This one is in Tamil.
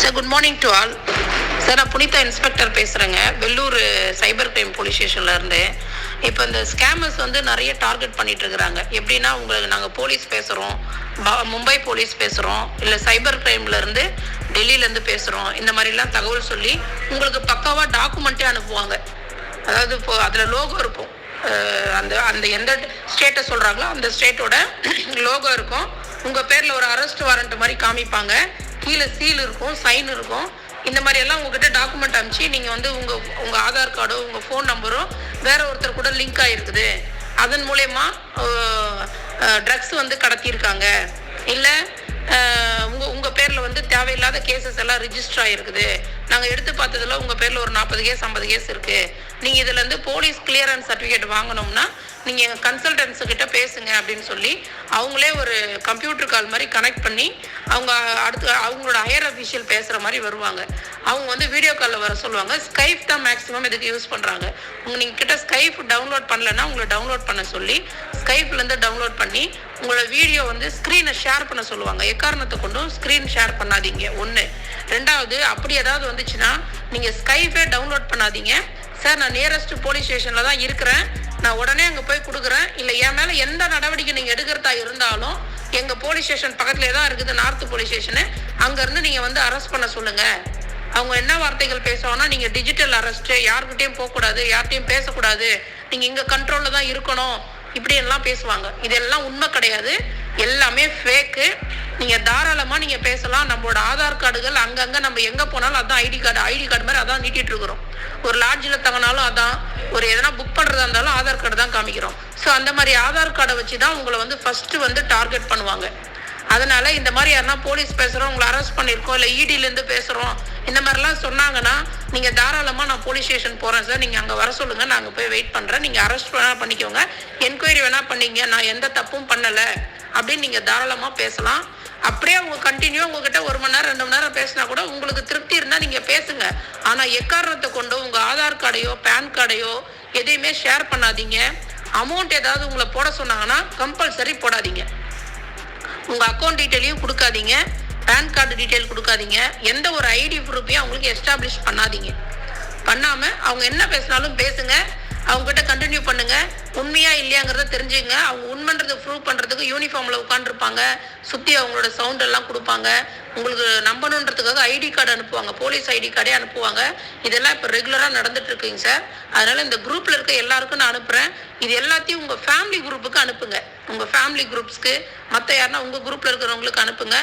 Sir good morning to all sir நான் புனிதா இன்ஸ்பெக்டர் பேசுகிறேங்க வெள்ளூர் சைபர் கிரைம் போலீஸ் ஸ்டேஷன்லேருந்து இப்போ இந்த ஸ்கேமர்ஸ் வந்து நிறைய டார்கெட் பண்ணிட்டு இருக்கிறாங்க. எப்படின்னா உங்களுக்கு நாங்கள் போலீஸ் பேசுகிறோம் மும்பை போலீஸ் பேசுகிறோம் இல்லை சைபர் கிரைம்லேருந்து டெல்லியிலேருந்து பேசுகிறோம் இந்த மாதிரிலாம் தகவல் சொல்லி உங்களுக்கு பக்காவாக டாக்குமெண்ட்டே அனுப்புவாங்க. அதாவது இப்போ அதில் லோகோ இருக்கும். அந்த அந்த எந்த ஸ்டேட்டை சொல்கிறாங்களோ அந்த ஸ்டேட்டோட லோகோ இருக்கும். உங்கள் பேரில் ஒரு அரெஸ்ட் வாரண்ட் மாதிரி காமிப்பாங்க. கீழே சீல் இருக்கும் சைன் இருக்கும். இந்த மாதிரி எல்லாம் உங்ககிட்ட டாக்குமெண்ட் அனுப்பிச்சு நீங்கள் வந்து உங்கள் உங்கள் ஆதார் கார்டோ உங்கள் ஃபோன் நம்பரோ வேற ஒருத்தர் கூட லிங்க் ஆகிருக்குது அதன் மூலயமா ட்ரக்ஸ் வந்து கடத்தியிருக்காங்க. இல்லை உங்கள் உங்கள் பேரில் வந்து தேவையில்லாத கேசஸ் எல்லாம் ரிஜிஸ்டர் ஆகிருக்குது நாங்கள் எடுத்து பார்த்ததுல உங்கள் பேரில் ஒரு நாற்பது கேஸ் ஐம்பது கேஸ் இருக்குது நீங்கள் இதில் இருந்து போலீஸ் கிளியரன்ஸ் சர்டிஃபிகேட் வாங்கணும்னா நீங்கள் எங்கள் கன்சல்டன்ஸு கிட்ட பேசுங்க அப்படின்னு சொல்லி அவங்களே ஒரு கம்ப்யூட்டர் கால் மாதிரி கனெக்ட் பண்ணி அவங்க அடுத்து அவங்களோட ஹையர் அஃபிஷியல் பேசுகிற மாதிரி வருவாங்க. அவங்க வந்து வீடியோ காலில் வர சொல்லுவாங்க. ஸ்கைப் தான் மேக்ஸிமம் இதுக்கு யூஸ் பண்ணுறாங்க உங்க நீங்கள் கிட்ட ஸ்கைப் டவுன்லோட் பண்ணலன்னா உங்களை டவுன்லோட் பண்ண சொல்லி ஸ்கைப்லேருந்து டவுன்லோட் பண்ணி உங்களோட வீடியோ வந்து ஸ்க்ரீனை ஷேர் பண்ண சொல்லுவாங்க. எக்காரணத்தை கொண்டும் ஸ்க்ரீன் ஷேர் பண்ணாதீங்க. ஒன்று ரெண்டாவது அப்படி ஏதாவது வந்துச்சுன்னா நீங்கள் ஸ்கைப்பே டவுன்லோட் பண்ணாதீங்க. சார் நான் நியரஸ்ட் போலீஸ் ஸ்டேஷனில் தான் இருக்கிறேன். நான் உடனே அங்கே போய் கொடுக்குறேன். இல்லை என் மேலே எந்த நடவடிக்கை நீங்கள் எடுக்கிறதா இருந்தாலும் எங்கள் போலீஸ் ஸ்டேஷன் பக்கத்துலேயே தான் இருக்குது நார்த் போலீஸ் ஸ்டேஷனு அங்கேருந்து நீங்கள் வந்து அரெஸ்ட் பண்ண சொல்லுங்கள் அவங்க என்ன வார்த்தைகள் பேசுவாங்கன்னா நீங்கள் டிஜிட்டல் அரெஸ்ட்டு யார்கிட்டயும் போகக்கூடாது யார்கிட்டையும் பேசக்கூடாது. நீங்கள் இங்கே கண்ட்ரோலில் தான் இருக்கணும். இப்படியெல்லாம் பேசுவாங்க. இதெல்லாம் உண்மை கிடையாது. எல்லாமே ஃபேக்கு தாராளமா நீங்க பேசலாம். நம்மளோட ஆதார் கார்டுகள் அங்கங்க நம்ம எங்க போனாலும் அதான் ஐடி கார்டு ஐடி கார்டு மாதிரி அதான் நீட்டிட்டு இருக்கிறோம். ஒரு லாட்ஜில் தங்கினாலும் அதான் ஒரு எதனா புக் பண்ணுறதா இருந்தாலும் ஆதார் கார்டு தான் காமிக்கிறோம். ஸோ அந்த மாதிரி ஆதார் கார்டை வச்சு தான் உங்களை வந்து ஃபஸ்ட்டு வந்து டார்கெட் பண்ணுவாங்க. அதனால இந்த மாதிரி யாருன்னா போலீஸ் பேசுகிறோம் உங்களை அரெஸ்ட் பண்ணியிருக்கோம் இல்லை இடில பேசுகிறோம் இந்த மாதிரிலாம் சொன்னாங்கன்னா நீங்கள் தாராளமாக நான் போலீஸ் ஸ்டேஷன் போகிறேன் சார் நீங்கள் அங்கே வர சொல்லுங்கள் நான் அங்கே போய் வெயிட் பண்ணுறேன் நீங்கள் அரெஸ்ட் வேணால் பண்ணிக்கோங்க. என்கொயரி வேணால் பண்ணீங்க. நான் எந்த தப்பும் பண்ணலை அப்படின்னு நீங்கள் தாராளமாக பேசலாம். அப்படியே அவங்க கண்டினியூ உங்ககிட்ட ஒரு மணி நேரம் ரெண்டு மணி நேரம் பேசினா கூட உங்களுக்கு திருப்தி இருந்தால் நீங்கள் பேசுங்க. ஆனால் எக்காரணத்தை கொண்டு உங்கள் ஆதார் கார்டையோ பேன் கார்டையோ எதையுமே ஷேர் பண்ணாதீங்க. அமௌண்ட் ஏதாவது உங்களை போட சொன்னாங்கன்னா கம்பல்சரி போடாதீங்க. உங்கள் அக்கௌண்ட் டீட்டெயிலையும் கொடுக்காதீங்க. பேன் கார்டு டீட்டெயில் கொடுக்காதீங்க. எந்த ஒரு ஐடி ப்ரூஃபையும் அவங்களுக்கு எஸ்டாப்ளிஷ் பண்ணாதீங்க. பண்ணாமல் அவங்க என்ன பேசினாலும் பேசுங்க. அவங்க கிட்ட கண்டினியூ பண்ணுங்க. உண்மையா இல்லையாங்கிறத தெரிஞ்சுங்க. அவங்க உண்மைன்றதை ப்ரூவ் பண்றதுக்கு யூனிஃபார்ம்ல உட்காந்துருப்பாங்க சுத்தி அவங்களோட சவுண்ட் எல்லாம் கொடுப்பாங்க. உங்களுக்கு நம்பணுன்றதுக்காக ஐடி கார்டு அனுப்புவாங்க. போலீஸ் ஐடி கார்டே அனுப்புவாங்க. இதெல்லாம் இப்போ ரெகுலராக நடந்துட்டு இருக்குங்க சார் அதனால இந்த குரூப்ல இருக்க எல்லாருக்கும் நான் அனுப்புறேன். இது எல்லாத்தையும் உங்க ஃபேமிலி குரூப்புக்கு அனுப்புங்க. உங்க ஃபேமிலி குரூப்ஸ்க்கு மற்ற யாருன்னா உங்க குரூப்ல இருக்கிறவங்களுக்கு அனுப்புங்க.